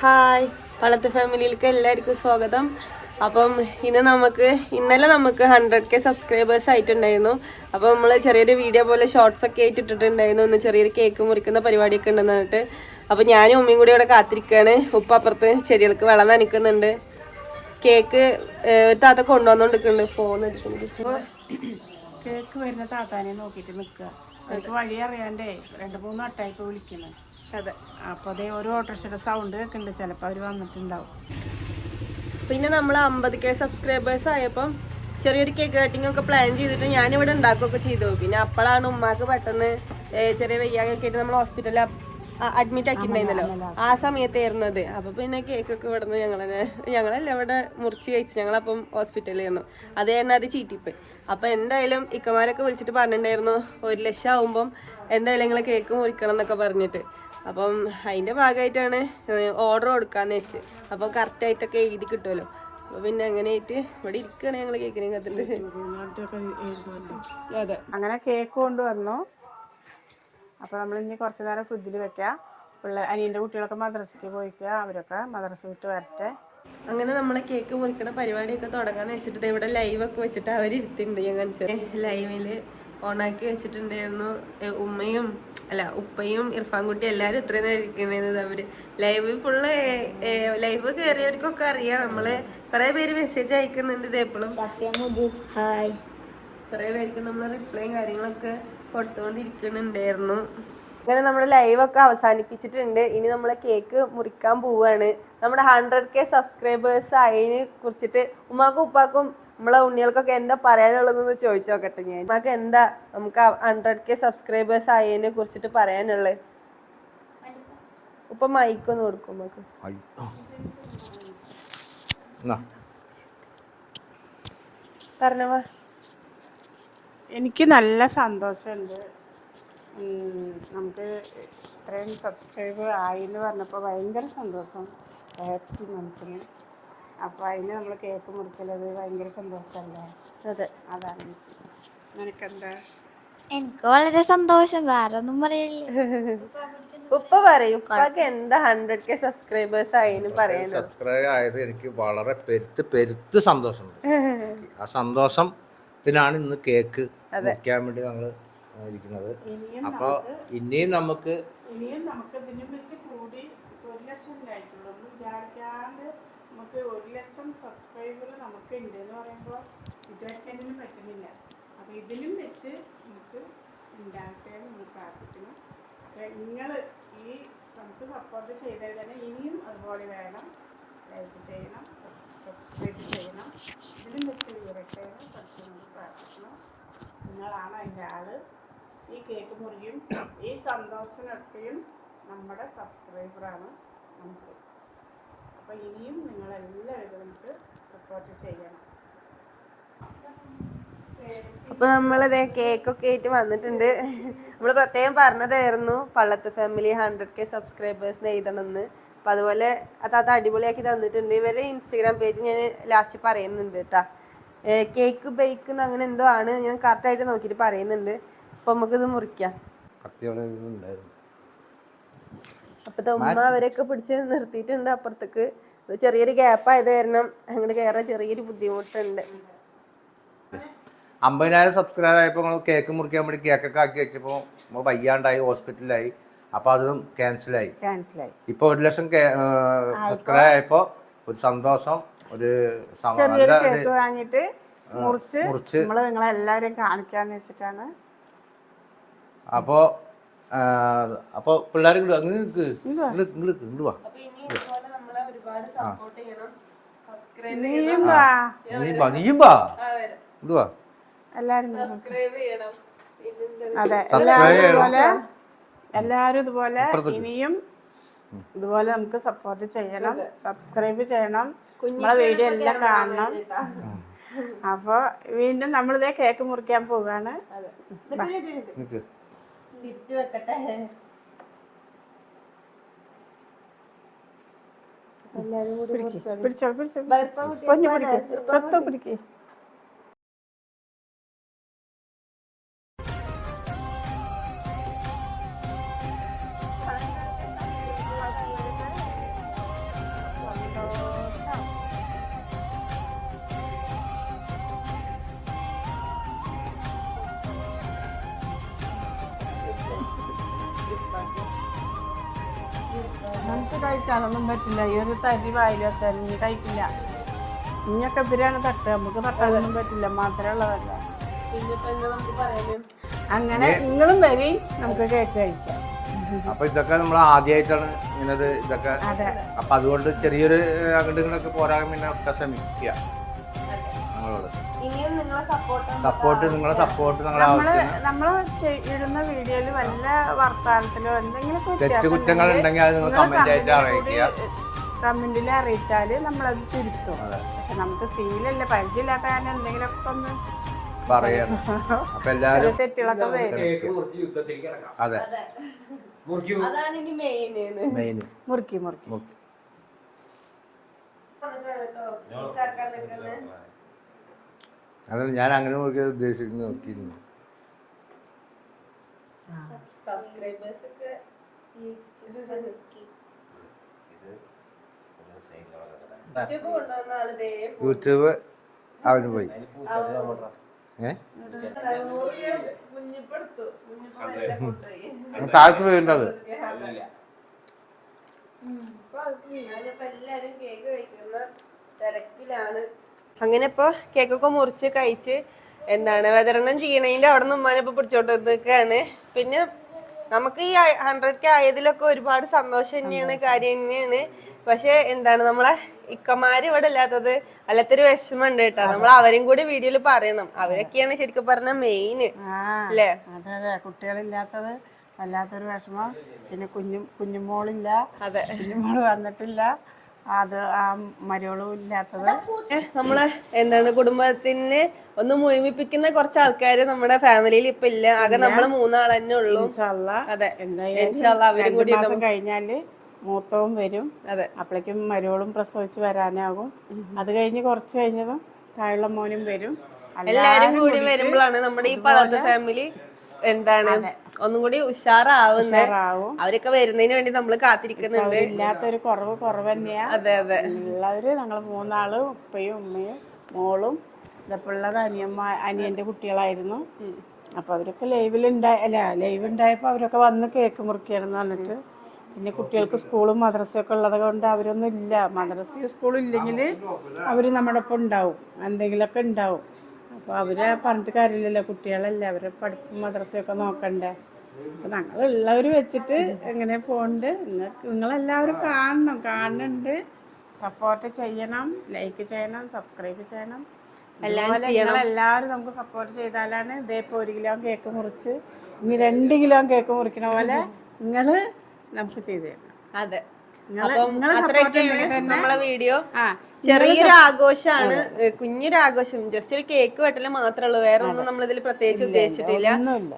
Hi. പളത്ത് ഫാമിലിയിലേക്ക് എല്ലാവർക്കും സ്വാഗതം. അപ്പം ഇന്ന് നമുക്ക് ഇന്നലെ നമുക്ക് ഹൺഡ്രഡ് കെ സബ്സ്ക്രൈബേഴ്സ് ആയിട്ടുണ്ടായിരുന്നു. അപ്പോൾ നമ്മൾ ചെറിയൊരു വീഡിയോ പോലെ ഷോർട്സ് ഒക്കെ ആയിട്ട് ഇട്ടിട്ടുണ്ടായിരുന്നു. ഒന്ന് ചെറിയൊരു കേക്ക് മുറിക്കുന്ന പരിപാടിയൊക്കെ ഉണ്ടെന്ന് പറഞ്ഞിട്ട്. അപ്പോൾ ഞാനും ഉമ്മയും കൂടി ഇവിടെ കാത്തിരിക്കുകയാണ് ഉപ്പ അപ്പുറത്ത് ചെടികൾക്ക് വെള്ളം നനയ്ക്കുന്നുണ്ട്. കേക്ക് താത്ത കൊണ്ടുവന്നുകൊണ്ടിരിക്കുന്നുണ്ട് ഫോൺ എടുക്കുന്നു കേക്ക് വരുന്ന താത്താനെ നോക്കിയിട്ട് നിൽക്കുക. വഴി അറിയാണ്ടേ രണ്ട് മൂന്ന് വട്ടമായിട്ട് വിളിക്കണം അതെ. അപ്പോൾ അതേ ഓരോ ഓട്ടോറിക്ഷയുടെ സൗണ്ട് കേൾക്കുന്നുണ്ട് ചിലപ്പോൾ അവർ വന്നിട്ടുണ്ടാവും. പിന്നെ നമ്മൾ അമ്പത് കെ സബ്സ്ക്രൈബേഴ്സ് ആയപ്പം ചെറിയൊരു കേക്ക് കട്ടിംഗ് ഒക്കെ പ്ലാൻ ചെയ്തിട്ട് ഞാനിവിടെ ഉണ്ടാക്കുകയൊക്കെ ചെയ്തു. പിന്നെ അപ്പോഴാണ് ഉമ്മാക്ക് പെട്ടെന്ന് ചെറിയ വയ്യാകൊക്കെ ആയിട്ട് നമ്മൾ ഹോസ്പിറ്റലിൽ അഡ്മിറ്റ് ആക്കിയിട്ടുണ്ടായിരുന്നല്ലോ. ആ സമയത്തായിരുന്നത്. അപ്പൊ പിന്നെ കേക്ക് ഒക്കെ ഇവിടെ നിന്ന് ഞങ്ങളെ ഞങ്ങളല്ല ഇവിടെ മുറിച്ച് കഴിച്ചു ഞങ്ങളപ്പം ഹോസ്പിറ്റലിൽ ആയിരുന്നു അത് തന്നെ അത് ചീറ്റിപ്പ് അപ്പൊ എന്തായാലും ഇക്കമാരൊക്കെ വിളിച്ചിട്ട് പറഞ്ഞിട്ടുണ്ടായിരുന്നു ഒരു ലക്ഷം ആവുമ്പം എന്തായാലും നിങ്ങൾ കേക്ക് മുറിക്കണം എന്നൊക്കെ പറഞ്ഞിട്ട്. അപ്പം അതിന്റെ ഭാഗമായിട്ടാണ് ഓർഡർ കൊടുക്കാന്ന് വെച്ച്. അപ്പം കറക്റ്റായിട്ടൊക്കെ എഴുതി കിട്ടുമല്ലോ അപ്പൊ പിന്നെ അങ്ങനെ ആയിട്ട് ഇവിടെ ഇരിക്കുകയാണ് ഞങ്ങൾ കേക്കിനെ അതെ. അങ്ങനെ കേക്ക് കൊണ്ടുവന്നു അപ്പോൾ നമ്മൾ ഇനി കുറച്ച് നേരം ഫ്രിഡ്ജിൽ വെക്കാം. പിള്ളേർ അനിയന്റെ കുട്ടികളൊക്കെ മദ്രസയ്ക്ക് പോയിക്കുക അവരൊക്കെ മദ്രസ വിട്ട് വരട്ടെ. അങ്ങനെ നമ്മളെ കേക്ക് മുറിക്കണ പരിപാടിയൊക്കെ തുടങ്ങാന്ന് വെച്ചിട്ട് ഇവിടെ ലൈവൊക്കെ വെച്ചിട്ട് അവർ ഇരുത്തിണ്ട് ഞാൻ കാണിച്ചത് ലൈവിൽ ഓണാക്കി വെച്ചിട്ടുണ്ടായിരുന്നു. ഉമ്മയും അല്ല ഉപ്പയും ഇർഫാൻ കുട്ടി എല്ലാരും ഇത്രയും നേരം ഇരിക്കുന്നത് അവർ. ലൈവ് ഫുള്ള് ലൈവ് കേറിയവർക്കൊക്കെ അറിയാം. നമ്മൾ കുറെ പേര് മെസ്സേജ് അയക്കുന്നുണ്ട് ഇതേപ്പോഴും കൊറേ കുറെ പേർക്ക് നമ്മൾ റിപ്ലൈയും കാര്യങ്ങളൊക്കെ കൊടുത്തുകൊണ്ടിരിക്കുന്നുണ്ടായിരുന്നു. അങ്ങനെ നമ്മുടെ ലൈവ് ഒക്കെ അവസാനിപ്പിച്ചിട്ടുണ്ട്. ഇനി നമ്മൾ കേക്ക് മുറിക്കാൻ പോവാണ്. നമ്മുടെ ഹൺഡ്രഡ് കെ സബ്സ്ക്രൈബേഴ്സ് ആയതിനെ കുറിച്ചിട്ട് ഉമ്മാക്കും ഉപ്പാക്കും നമ്മളെ ഉണ്ണികൾക്കൊക്കെ എന്താ പറയാനുള്ളതെന്ന് ചോദിച്ചു നോക്കട്ടെ ഞാൻ. നമുക്ക് എന്താ നമുക്ക് ഹൺഡ്രഡ് കെ സബ്സ്ക്രൈബേഴ്സ് ആയതിനെ കുറിച്ചിട്ട് പറയാനുള്ളത് ഇപ്പൊ മൈക്കൊന്ന് കൊടുക്കും നമുക്ക് പറഞ്ഞവാ എനിക്ക് നല്ല സന്തോഷമുണ്ട്. നമുക്ക് ഇത്രയും സബ്സ്ക്രൈബ് ആയി എന്ന് പറഞ്ഞപ്പോൾ ഭയങ്കര സന്തോഷം. ഹാപ്പി മനസ്സിന്. അപ്പോൾ അതിന് നമ്മൾ കേക്ക് മുറിക്കലത് ഭയങ്കര സന്തോഷമല്ലേ അതെ. അതാണ്. എനിക്ക് നിനക്കെന്താ? എനിക്ക് വളരെ സന്തോഷം വേറെ ഒന്നും പറയില്ല ഉപ്പ പറയും ഉപ്പാക്ക് എന്താ ഹൺഡ്രഡ് കെ സബ്സ്ക്രൈബേഴ്സ് ആയെന്ന് പറയുന്നത് സബ്സ്ക്രൈബ് ആയത് എനിക്ക് വളരെ പെരുത്ത് പെരുത്ത് സന്തോഷമുണ്ട്. ആ സന്തോഷത്തിനാണ് ഇന്ന് കേക്ക് മുറിക്കാൻ വേണ്ടി നമ്മൾ ഇരിക്കുന്നത്. അപ്പോൾ ഇനിയും നമുക്ക് ഇനിയും നമുക്ക് ഇതിനും വെച്ച് കൂടി ഒരു ലക്ഷം ആയിട്ടുള്ളൂ ഒന്നും വിചാരിക്കാണ്ട് നമുക്ക് ഒരു ലക്ഷം സബ്സ്ക്രൈബർ നമുക്ക് ഉണ്ട് എന്ന് പറയുമ്പോൾ വിചാരിക്കാനൊന്നും പറ്റുന്നില്ല. അപ്പോൾ ഇതിലും വെച്ച് നമുക്ക് ഉണ്ടാകട്ടെ എന്ന് നമ്മൾ പ്രാർത്ഥിക്കുന്നു. അപ്പോൾ നിങ്ങൾ ഈ നമുക്ക് സപ്പോർട്ട് ചെയ്തത് തന്നെ ഇനിയും അതുപോലെ വേണം. ലൈക്ക് ചെയ്യണം സബ്സ്ക്രൈബ് ചെയ്യണം. ഇതിലും വെച്ച് ഇരട്ടെ കുറച്ച് നമുക്ക് പ്രാർത്ഥിക്കണം നിങ്ങളാണ് അതിന്റെ ആൾ. ഈ കേക്ക് മുറിയും ഈ സന്തോഷത്തിനൊക്കെയും നമ്മുടെ സബ്സ്ക്രൈബറാണ് നമുക്ക് അപ്പോൾ ഇനിയും നിങ്ങളെല്ലാവരും നമുക്ക് സപ്പോർട്ട് ചെയ്യണം. ഇപ്പൊ നമ്മളിതേ കേക്കൊക്കെ ആയിട്ട് വന്നിട്ടുണ്ട്. നമ്മൾ പ്രത്യേകം പറഞ്ഞതായിരുന്നു Pallath family hundred K subscribers എഴുതണമെന്ന്. അപ്പൊ അതുപോലെ അതാത്ത അടിപൊളിയാക്കി തന്നിട്ടുണ്ട്. ഇവരെ ഇൻസ്റ്റഗ്രാം പേജ് ഞാൻ ലാസ്റ്റ് പറയുന്നുണ്ട് കേട്ടാ കേക്ക് ബേക്ക് അങ്ങനെ എന്തോ ആണ്. ഞാൻ കറക്റ്റ് ആയിട്ട് നോക്കിയിട്ട് പറയുന്നുണ്ട്. അപ്പൊ നമുക്കിത് മുറിക്കാം. ഉണ്ടായിരുന്നു ഉമ്മ അവരെയൊക്കെ പിടിച്ച് നിർത്തിയിട്ടുണ്ട് അപ്പുറത്തേക്ക്. ചെറിയൊരു ഗ്യാപ്പ് ആയത് കാരണം അങ്ങോട്ട് കയറാൻ ചെറിയൊരു ബുദ്ധിമുട്ടുണ്ട്. അമ്പതിനായിരം സബ്സ്ക്രൈബ് ആയപ്പോൾ നമ്മൾ കേക്ക് മുറിക്കാൻ വേണ്ടി കേക്കൊക്കെ ആക്കി വെച്ചപ്പോൾ നമ്മൾ വയ്യാണ്ടായി ഹോസ്പിറ്റലിലായി അപ്പോൾ അതും ക്യാൻസലായി ക്യാൻസലായി ഇപ്പോൾ ഒരു ലക്ഷം സബ്സ്ക്രൈബ് ആയപ്പോൾ ഒരു സന്തോഷം ഒരു ചെറിയൊരു കേക്ക് വാങ്ങിയിട്ട് മുറിച്ച് മുറിച്ച്. നമ്മൾ കാണിക്കാന്ന് വെച്ചിട്ടാണ്. അപ്പോൾ അപ്പോൾ പിള്ളേർ ഇങ്ങോട്ട് അങ്ങ് നിൽക്ക് ഇങ്ങോട്ട് ഇങ്ങോട്ട് ഇങ്ങോട്ട് വാ. നീയും വാ. നീ വാ നീയും വാ. ഇങ്ങോട്ട് വാ. എല്ലാവരും സബ്സ്ക്രൈബ് ചെയ്യണം. അതെ എല്ലാവരും. ഇതുപോലെ എല്ലാവരും ഇതുപോലെ ഇനിയും ഇതുപോലെ നമുക്ക് സപ്പോർട്ട് ചെയ്യണം. സബ്സ്ക്രൈബ് ചെയ്യണം. നമ്മളെ വീഡിയോ എല്ലാം കാണണം. അപ്പോൾ വീണ്ടും നമ്മളിതേ കേക്ക് മുറിക്കാൻ പോവുകയാണ് തിരിച്ചു വെക്കട്ടെ? പിടിച്ചോ പിടിച്ചോ പൊഞ്ഞു പിടിക്ക്? പിടിക്ക് കഴിക്കാനൊന്നും പറ്റില്ല. ഈ ഒരു തരി വായിൽ വെച്ചാൽ ഇനി കഴിക്കില്ല. ഇനിയൊക്കെ ഇവരാണ് തട്ട് നമുക്ക് തട്ടാനൊന്നും പറ്റില്ല. മാത്രമേ ഉള്ളതല്ല. നമുക്ക് അങ്ങനെ നിങ്ങളും വരി. നമുക്ക് കേക്ക് കഴിക്കാം. അപ്പൊ ഇതൊക്കെ നമ്മൾ ആദ്യമായിട്ടാണ് ഇങ്ങനത് ഇതൊക്കെ. അപ്പൊ അതുകൊണ്ട് ചെറിയൊരു അങ്ങോട്ട് ഇങ്ങോട്ടൊക്കെ പോരാൻ പിന്നെ ഒക്കെ ശ്രമിക്കുക. സപ്പോർട്ട് സപ്പോർട്ട് നിങ്ങളെ സപ്പോർട്ട് നിങ്ങളെ നമ്മൾ ആവശ്യത്തിന് ഇടുന്ന വീഡിയോയിൽ വല്ല വർത്താനത്തിലോ എന്തെങ്കിലും തെറ്റ് കുറ്റങ്ങൾ ഉണ്ടെങ്കിൽ അത് നിങ്ങൾ കമന്റ് ആയിട്ട് അറിയിക്കുക. കമന്റിൽ അറിയിച്ചാൽ നമ്മളത് തിരുത്തും. പക്ഷെ നമുക്ക് സീലല്ല പരിചയമില്ലാത്ത കാരണം എന്തെങ്കിലും ഒക്കെ ഒന്ന് പറയണം. അപ്പൊ എല്ലാരും തെറ്റുകളൊക്കെ വരും. അതെ അതാണ് ഇനി മെയിൻ മെയിൻ മുറുക്കി മുറുക്കി. അതല്ല ഞാൻ അങ്ങനെ നോക്കി ഉദ്ദേശിക്കുന്നു നോക്കിയിരുന്നു. സബ്സ്ക്രൈബേഴ്സ് ഒക്കെ യൂട്യൂബ് അവന് പോയി. താഴ്ത്തു കുഞ്ഞിപ്പെടുത്തു അത്. എല്ലാരും കേക്ക് കഴിക്കുന്ന തിരക്കിലാണ്. അങ്ങനെ ഇപ്പൊ കേക്കൊക്കെ മുറിച്ച് കഴിച്ച് എന്താണ് വിതരണം ചെയ്യണതിന്റെ അവിടെ നിന്ന് ഉമ്മാനെ പിടിച്ചോട്ട് പിടിച്ചോണ്ട് നിൽക്കുകയാണ് പിന്നെ നമുക്ക് ഈ ഹൺഡ്രഡ് കെ ആയതിലൊക്കെ ഒരുപാട് സന്തോഷം തന്നെയാണ് കാര്യം തന്നെയാണ്. പക്ഷെ എന്താണ് നമ്മളെ ഇക്കമാര് ഇവിടെ ഇല്ലാത്തത് അല്ലാത്തൊരു വിഷമമുണ്ട് കേട്ടോ. നമ്മൾ അവരും കൂടി വീഡിയോയിൽ പറയണം. അവരൊക്കെയാണ് ശരിക്കും പറഞ്ഞ മെയിന് അല്ലേ അതെ അതെ. കുട്ടികളില്ലാത്തത് വല്ലാത്തൊരു വിഷമം. പിന്നെ കുഞ്ഞു കുഞ്ഞുമോളില്ല. അതെ. കുഞ്ഞുമോൾ വന്നിട്ടില്ല. അത് ആ മരുവളും ഇല്ലാത്തത്. നമ്മളെ എന്താണ് കുടുംബത്തിന് ഒന്ന് മുഴുമിപ്പിക്കുന്ന കുറച്ച് ആൾക്കാര് നമ്മുടെ ഫാമിലിയിൽ ഇപ്പൊ ഇല്ല. ആകെ നമ്മൾ മൂന്നാൾ തന്നെ ഉള്ളൂ അതെ. എന്തായാലും അവരും കൂടി മാസം കഴിഞ്ഞാൽ മൂത്തവും വരും. അതെ. അപ്പോഴേക്കും മരുവളും പ്രസവിച്ച് വരാനാകും. അത് കഴിഞ്ഞ് കുറച്ച് കഴിഞ്ഞതും താഴെ മോനും വരും. എല്ലാരും കൂടി വരുമ്പോഴാണ് നമ്മുടെ ഈ പളത്തെ ഫാമിലി എന്താണ് ഒന്നും കൂടി ഉഷാറാവുന്ന. ഉഷാറാവും. അവരൊക്കെ വരുന്നതിന് വേണ്ടി നമ്മൾ കാത്തിരിക്കുന്നുണ്ട്. ഇല്ലാത്തൊരു കുറവ് കുറവ് തന്നെയാ അതെ അതെ. ഉള്ളവര് ഞങ്ങൾ മൂന്നാളും ഉപ്പയും ഉമ്മയും മോളും ഇതപ്പുള്ളത് അനിയമ്മ അനിയന്റെ കുട്ടികളായിരുന്നു. അപ്പൊ അവരൊക്കെ ലൈവിൽ ഉണ്ടായ അല്ല ലൈവ് ഉണ്ടായപ്പോ അവരൊക്കെ വന്ന് കേക്ക് മുറിക്കുകയാണെന്ന് പറഞ്ഞിട്ട്. പിന്നെ കുട്ടികൾക്ക് സ്കൂളും മദ്രസയും ഒക്കെ ഉള്ളത് കൊണ്ട് അവരൊന്നും ഇല്ല. മദ്രസയും സ്കൂളും ഇല്ലെങ്കിൽ അവർ നമ്മുടെ ഒപ്പം ഉണ്ടാവും. എന്തെങ്കിലുമൊക്കെ ഉണ്ടാവും. അപ്പോൾ അവരെ പറഞ്ഞിട്ട് കാര്യമില്ലല്ലോ കുട്ടികളല്ലേ അവരെ പഠിപ്പും മദ്രസയൊക്കെ നോക്കണ്ടേ. അപ്പോൾ ഞങ്ങളുള്ളവർ വെച്ചിട്ട് എങ്ങനെ പോകുന്നുണ്ട് നിങ്ങൾക്ക് നിങ്ങളെല്ലാവരും കാണണം. കാണുന്നുണ്ട് സപ്പോർട്ട് ചെയ്യണം. ലൈക്ക് ചെയ്യണം. സബ്സ്ക്രൈബ് ചെയ്യണം. അതുപോലെ നിങ്ങളെല്ലാവരും നമുക്ക് സപ്പോർട്ട് ചെയ്താലാണ് ഇതേപ്പോൾ ഒരു കിലോ കേക്ക് മുറിച്ച് ഇനി രണ്ട് കിലോ കേക്ക് മുറിക്കണ പോലെ നിങ്ങൾ നമുക്ക് ചെയ്തു തരണം. അതെ. നമ്മളെ വീഡിയോ. ചെറിയൊരു ആഘോഷമാണ്. കുഞ്ഞൊരു ആഘോഷം. ജസ്റ്റ് ഒരു കേക്ക് വെട്ടൽ മാത്രമേ ഉള്ളൂ വേറെ ഒന്നും നമ്മൾ ഇതിൽ പ്രത്യേകിച്ച് ഉദ്ദേശിച്ചിട്ടില്ല.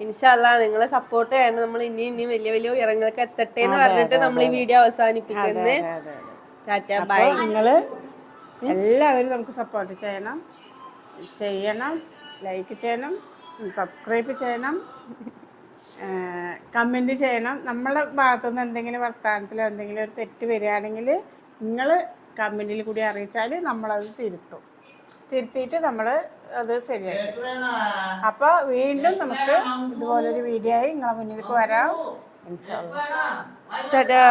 ഇൻഷാല്ല നിങ്ങളെ സപ്പോർട്ട് ചെയ്യണം നമ്മൾ ഇനി ഇനി വലിയ വലിയ ഉയരങ്ങൾക്ക് എത്തട്ടെ എന്ന് പറഞ്ഞിട്ട് നമ്മൾ ഈ വീഡിയോ അവസാനിപ്പിക്കുന്നത് ടാറ്റ ബൈ. നിങ്ങൾ എല്ലാവരും നമുക്ക് സപ്പോർട്ട് ചെയ്യണം. ചെയ്യണം. ലൈക്ക് ചെയ്യണം. സബ്സ്ക്രൈബ് ചെയ്യണം. കമന്റ് ചെയ്യണം. നമ്മളെ ഭാഗത്തുനിന്ന് എന്തെങ്കിലും വർത്തമാനത്തിലോ എന്തെങ്കിലും ഒരു തെറ്റ് വരികയാണെങ്കിൽ നിങ്ങൾ കമന്റിൽ കൂടി അറിയിച്ചാൽ നമ്മളത് തിരുത്തും. തിരുത്തിയിട്ട് നമ്മൾ അത് ശരിയാക്കും. അപ്പോൾ വീണ്ടും നമുക്ക് ഇതുപോലൊരു വീഡിയോ ആയി നിങ്ങളെ മുന്നിലേക്ക് വരാം. ടാറ്റാ